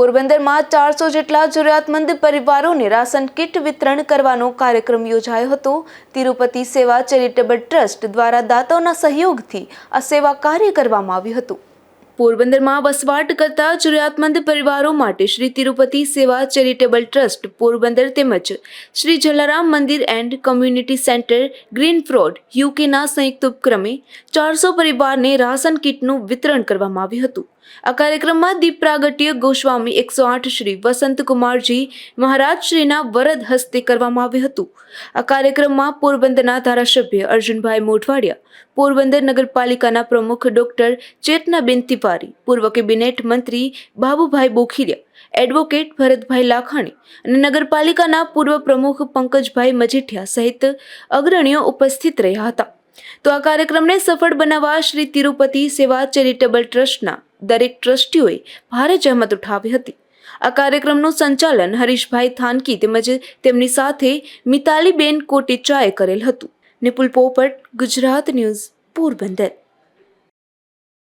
પોરબંદરમાં ચારસો જેટલા જરૂરિયાતમંદ પરિવારોને રાશન કીટ વિતરણ કરવાનો કાર્યક્રમ યોજાયો હતો. તિરુપતિ સેવા ચેરિટેબલ ટ્રસ્ટ દ્વારા દાતાઓના સહયોગથી આ સેવા કાર્ય કરવામાં આવ્યું હતું. પોરબંદરમાં વસવાટ કરતા જરૂરિયાતમંદ પરિવારો માટે શ્રી તિરુપતિ સેવા ચેરિટેબલ ટ્રસ્ટ, પોરબંદર તેમજ Shri Jalaram Mandir and community centre, Greenford યુકેના સંયુક્ત ઉપક્રમે ચારસો પરિવારને રાશન કીટનું વિતરણ કરવામાં આવ્યું હતું. આ કાર્યક્રમમાં દીપ પ્રાગટ્ય ગોસ્વામી એકસો આઠ શ્રી વસંતકુમારજી મહારાજ શ્રીના વરદ હસ્તે કરવામાં આવ્યું હતું. આ કાર્યક્રમમાં પોરબંદરના ધારાસભ્ય અર્જુનભાઈ મોઢવાડિયા, પોરબંદર નગરપાલિકાના પ્રમુખ ડોક્ટર ચેતનાબેન તિવારી, પૂર્વ કેબિનેટ મંત્રી બાબુભાઈ બોખીરિયા, એડવોકેટ ભરતભાઈ લાખાણી અને નગરપાલિકાના પૂર્વ પ્રમુખ પંકજભાઈ મજીઠિયા સહિત અગ્રણીઓ ઉપસ્થિત રહ્યા હતા. તો આ કાર્યક્રમને સફળ બનાવવા શ્રી તિરુપતિ સેવા ચેરિટેબલ ટ્રસ્ટના દરેક ટ્રસ્ટીઓએ ભારે જહેમત ઉઠાવી હતી. આ કાર્યક્રમનું સંચાલન હરીશભાઈ થાનકી તેમજ તેમની સાથે મિતાલીબેન કોટેચાએ કરેલ હતું. નિપુલ પોપટ, ગુજરાત ન્યૂઝ, પોરબંદર.